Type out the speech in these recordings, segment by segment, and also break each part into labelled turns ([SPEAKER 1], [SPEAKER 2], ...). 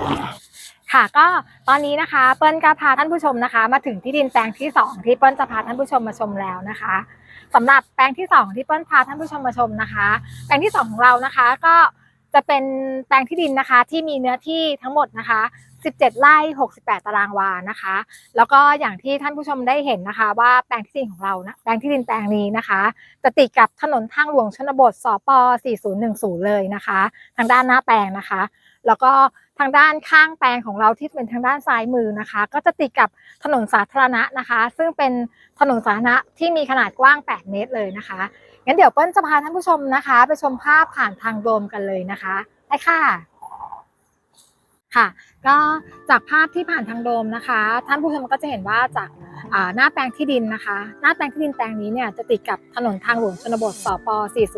[SPEAKER 1] Yes. ค่ะก็ตอนนี้นะคะเปิ้ลก็พาท่านผู้ชมนะคะ มาถึงที่ดินแปลงที่ 2 ที่เปิ้ลจะพาท่านผู้ชมมาชมแล้วนะคะสำหรับแปลงที่ 2 ที่เปิ้ลพาท่านผู้ชมมาชมนะคะ แปลงที่ 2 ของเรานะคะก็จะเป็นแปลงที่ดินนะคะที่มีเนื้อที่ทั้งหมดนะคะ 17 ไร่ 68 ตารางวานะคะ แล้วก็อย่างที่ท่านผู้ชมได้เห็นนะคะ ว่าแปลงที่ดินของเรานะแปลงที่ดินแปลงนี้นะคะ จะติดกับถนนทางหลวงชนบทสป4010 เลยนะคะ ทางด้านหน้าแปลงนะคะ แล้วก็ ทางด้านข้างแปลงของเราที่เป็นทางด้านซ้ายมือนะคะ ก็จะติดกับถนนสาธารณะนะคะ ซึ่งเป็นถนนสาธารณะที่มีขนาดกว้าง 8 เมตรเลยนะคะงั้นเดี๋ยวเปิ้ลจะพาท่านผู้ชมนะคะ ไปชมภาพผ่านทางโดมกันเลยนะคะได้ค่ะค่ะ ก็จากภาพที่ผ่านทางโดมนะคะ ท่านผู้ชมก็จะเห็นว่าจาก หน้าแปลงที่ดินนะคะ หน้าแปลงที่ดินแปลงนี้เนี่ยจะติดกับถนนทางหลวงชนบทสป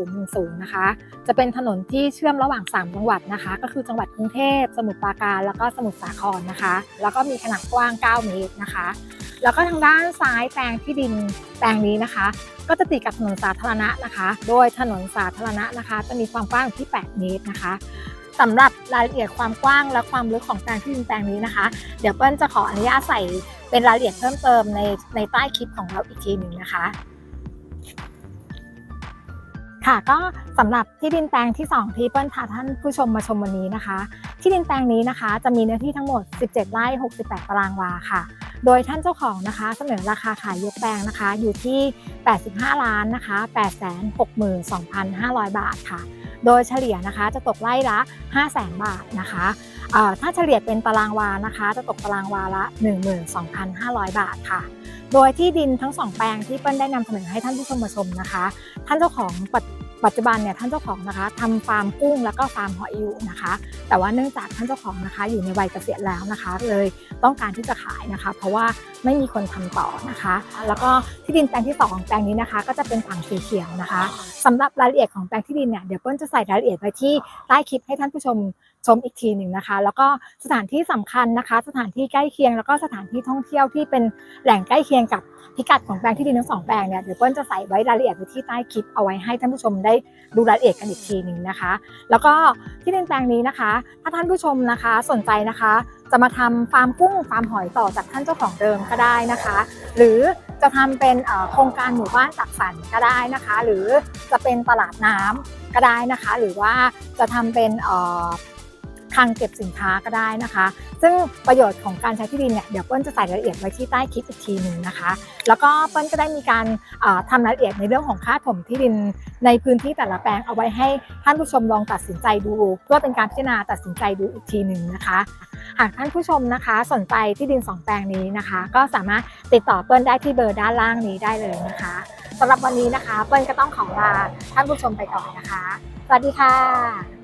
[SPEAKER 1] 4010 นะคะ จะเป็นถนนที่เชื่อมระหว่าง 3 จังหวัดนะคะ ก็คือจังหวัดกรุงเทพ สมุทรปราการ แล้วก็สมุทรสาครนะคะ แล้วก็มีขนาดกว้าง 9 เมตรนะคะ แล้วก็ทางด้านซ้ายแปลงที่ดินแปลงนี้นะคะ ก็จะติดกับถนนสาธารณะนะคะ โดยถนนสาธารณะนะคะ จะมีความกว้างที่ 8 เมตรนะคะสำหรับรายละเอียดความกว้างและความลึกของแปลงที่ดินแปลงนี้นะคะ เดี๋ยวเปิ้ลจะขออนุญาตใส่ เป็นรายละเอียดเพิ่มเติมในในใต้คลิปของเราอีกทีหนึ่งนะคะ ค่ะก็สำหรับที่ดินแปลงที่ 2 ที่เปิ้ลพาท่านผู้ชมมาชมวันนี้นะคะ ที่ดินแปลงนี้นะคะ จะมีเนื้อที่ทั้งหมด 17 ไร่ 68 ตารางวาค่ะโดยท่านเจ้าของนะคะเสนอราคาขายยกแปลงนะคะ อยู่ที่ 85 ล้านนะคะ 862,500 บาทค่ะ โดยเฉลี่ยนะคะจะตกไร่ละ500,000 บาทนะคะถ้าเฉลี่ยเป็นตารางวานะคะ จะตกตารางวาละ 12,500 บาทค่ะ โดยที่ดินทั้งสองแปลงที่เปิ้ลได้นำเสนอให้ท่านผู้ชมมาชมนะคะ ท่านเจ้าของปัจปัจจุบันเนี่ยท่านเจ้าของนะคะทำฟาร์มกุ้งแล้วก็ฟาร์มหอยอยู่นะคะ แต่ว่าเนื่องจากท่านเจ้าของนะคะอยู่ในวัยเกษียณแล้วนะคะ เลยต้องการที่จะขายนะคะ เพราะว่าไม่มีคนทำต่อนะคะ แล้วก็ที่ดินแปลงที่สองของแปลงนี้นะคะ ก็จะเป็นฝั่งสีเขียวนะคะสำหรับรายละเอียดของแปลงที่ดินเนี่ยเดี๋ยวเปิ้ลจะใส่รายละเอียดไว้ที่ใต้คลิปให้ท่านผู้ชมชมอีกทีหนึ่งนะคะ แล้วก็สถานที่สำคัญนะคะ สถานที่ใกล้เคียงแล้วก็สถานที่ท่องเที่ยวที่เป็นแหล่งใกล้เคียงกับพิกัดของแปลงที่ดินทั้งสองแปลงเนี่ยเดี๋ยวเปิ้ลจะใส่ไว้รายละเอียดไว้ที่ใต้คลิปเอาไว้ให้ท่านผู้ชมได้ดูรายละเอียดกันอีกทีหนึ่งนะคะ แล้วก็ที่ดินแปลงนี้นะคะ ถ้าท่านผู้ชมนะคะสนใจนะคะจะมาทำฟาร์มกุ้งฟาร์มหอยต่อจากท่านเจ้าของเดิมก็ได้นะคะ หรือจะทำเป็นโครงการหมู่บ้านจักสันก็ได้นะคะ หรือจะเป็นตลาดน้ำก็ได้นะคะ หรือว่าจะทำเป็น คลังเก็บสินค้าก็ได้นะคะ ซึ่งประโยชน์ของการใช้ที่ดินเนี่ยเดี๋ยวเปิ้ลจะใส่รายละเอียดไว้ที่ใต้คลิปอีกทีหนึ่งนะคะ แล้วก็เปิ้ลก็ได้มีการทำรายละเอียดในเรื่องของค่าถมที่ดินในพื้นที่แต่ละแปลงเอาไว้ให้ท่านผู้ชมลองตัดสินใจดูเพื่อเป็นการพิจารณาตัดสินใจดูอีกทีหนึ่งนะคะหากท่านผู้ชมนะคะ สนใจที่ดินสองแปลงนี้นะคะ ก็สามารถติดต่อเปิ้ลได้ที่เบอร์ด้านล่างนี้ได้เลยนะคะสำหรับวันนี้นะคะ เปิ้ลก็ต้องขอลาท่านผู้ชมไปก่อนนะคะ สวัสดีค่ะ